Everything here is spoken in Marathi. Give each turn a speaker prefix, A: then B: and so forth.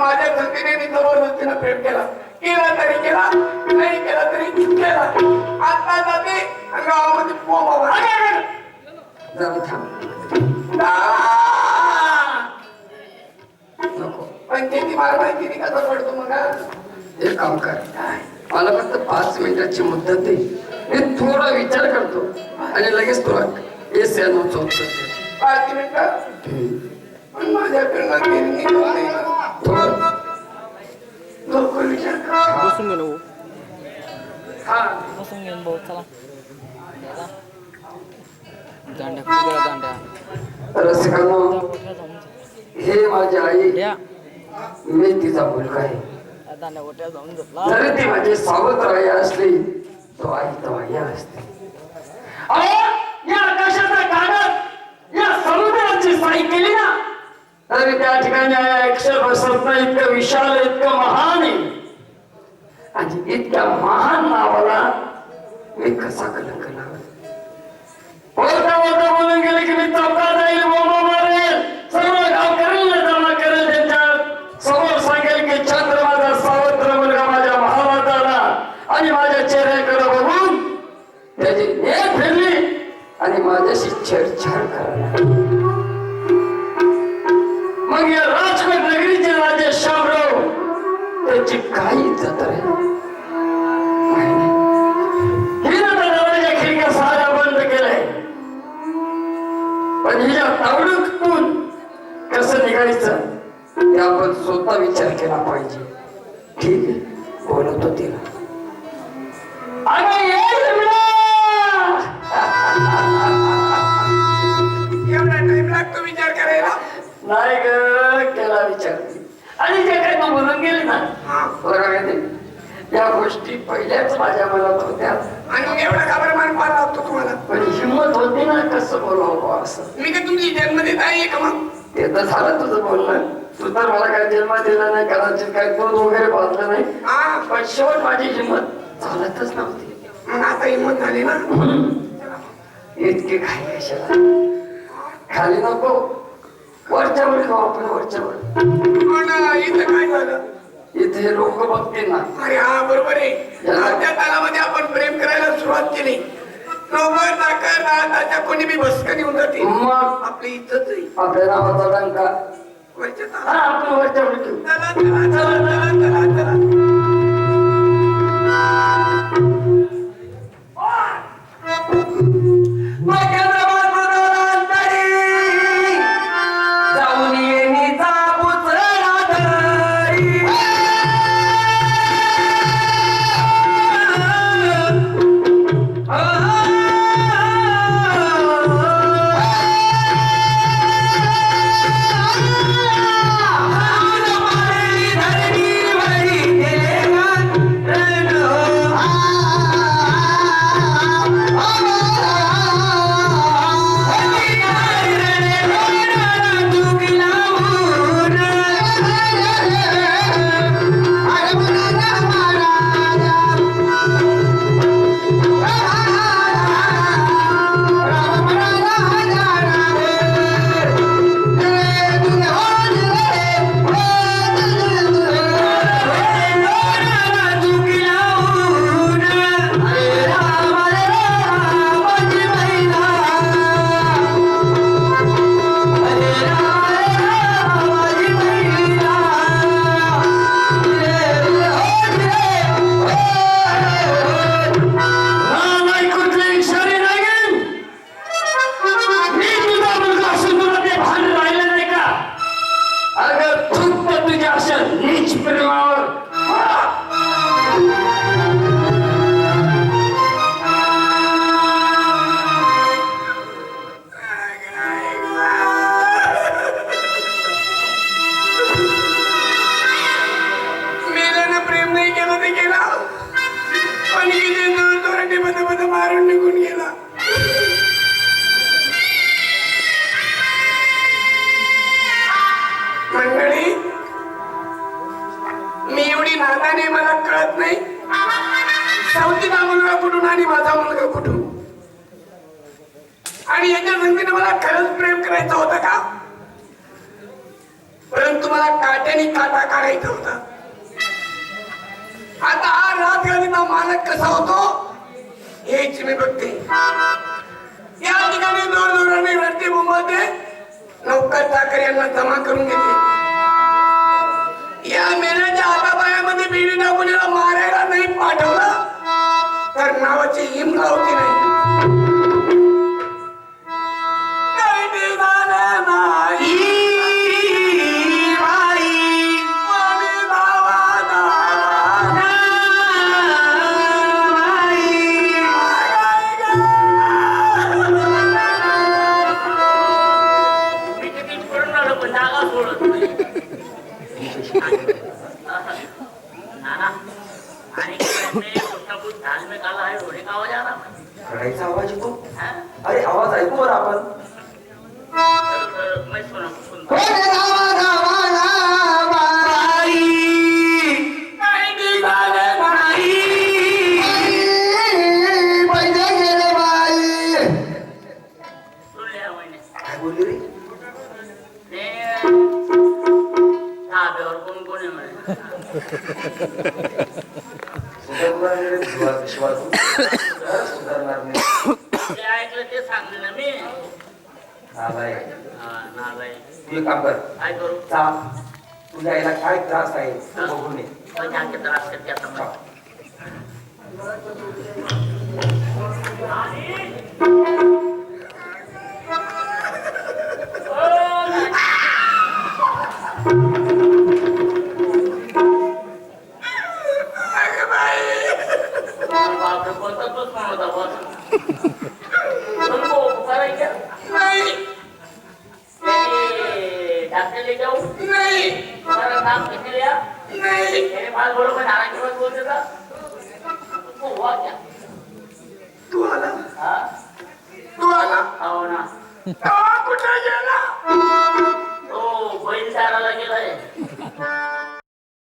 A: माझ्या धर्तीने मी जबरदस्तीनं प्रेम केला. केला तरी केला नाही केला तरी केला. आता जाते गावामध्ये
B: जाऊ थांब.
A: पण किती मला माहिती नाही कसा पडतो मग हा?
B: काम कर. मला फक्त पाच मिनिटाची मुदत दे. मी थोडा विचार करतो आणि लगेच तुला एस या नो चौथ
A: पाच मिनिटं? पण गिरणी होत नाही ना.
C: भाऊ. बसून घेऊन भाऊ चला दांड्या कुठे दांड्या
B: रसिकांनो
C: जाऊन
B: हे माझी आई मी तिचा मुलगा आहे
C: दांड्या गोट्या जाऊन झोपला
B: जरी ती माझी सावत्र असली तो आई तो आई असते या आकाशाचा कागद या समुद्राची साई केली ना तर त्या ठिकाणी अक्षर बसत इतकं विशाल इतकं महान आहे. आणि इतक्या महान नावाला मी कसा कलंक लावला? बोलता बोलता बोलून गेले की मी चौकात जाईल बोमा मारेल. सर्व गाव करेल जमा करेल त्यांच्यासमोर सांगेल की चंद्र माझा सावत्र मुलगा माझ्या महाराजाला आणि माझ्या चेहऱ्याकडे बघून त्याची ने फिरली आणि माझ्याशी छेडछाड करायला त्याची काही इज्जत रे. खिडक्या साऱ्या बंद केलाय. पण हिच्या तावडूतून कसं निघायचं ते आपण स्वतः विचार केला पाहिजे. ठीक आहे बोलतो!
A: एवढा टाइम लागतो विचार करायला?
B: नाही ग केला विचार आणि जे या गोष्टी पहिल्याच माझ्या मनात होत्या.
A: आणि एवढा घाबर मान पार लागतो तुम्हाला
B: पण हिंमत होती ना कसं बोलावं असं.
A: मी काय तुमची जन्मदित आहे का मग?
B: ते तर झालं तुझं बोलणं. तू तर मला काय जन्म दिला नाही कदाचित काय दूध वगैरे बांधलं नाही.
A: हा.
B: पण शेवट माझी हिंमत चालतच नव्हती.
A: मग आता हिंमत झाली ना?
B: इतके काय कशाला? खाली नको. वरच्यावर खाऊ आपण वरच्यावर.
A: पण इथं काय झालं?
B: इथे लोक बघतील ना.
A: अरे हा बरोबर आहे. त्या कालामध्ये आपण प्रेम करायला सुरुवात केली. नाकर नाताच्या कोणी बी भस्कनी होऊन जाते
B: मग?
A: आपली इज्जत आहे.
B: आपल्या नावाचा डंका
A: वरच्या चला चला. बद मारून निघून गेला मी एवढी नादाने मला कळत नाही. सावतीचा मुलगा कुठून आणि माझा मुलगा कुठून? आणि याच्या संगतीने मला खरंच प्रेम करायचं होतं का? परंतु मला काट्याने काटा काढायचा होता. आता हा राजगाडीचा मालक कसा होतो? हेच मी बघते. या ठिकाणी दूर दूराने रस्ते मुंबईते नौकर ठाकरे यांना जमा करून घेते. या मेल्याच्या हातापायामध्ये बिडी मारायला नाही पाठवलं? तर नावाची हिम लावती नाही.
B: रडायचा आवाज येतो? अरे आवाज ऐकू बरं आपण.
D: तर- तर मैं सुना सुनता
A: काही बी झालं नाही.
D: सुन लिया मैंने
B: काय बोलली रे
D: ते धाब्यावर कोण कोण आहे म्हणे
B: सुधारणार नाही रे, विश्वास विश्वास सुधारणार नाही
D: ते ऐकलं ते सांगले ना मी
B: नालाय
D: हा, नालाय
B: तू एक काम कर.
D: काय करू?
B: जा. तुझ्या आईला काय त्रास आहे. बघून ये.
D: जाके त्रास करते आता बोलो मैं नारायण के पास बोल देता तो हुआ क्या
A: तू आला?
D: हाँ?
A: तू आला?
D: हो ना.
A: कुठे गेला?
D: तो बैल चारायला गेलाय.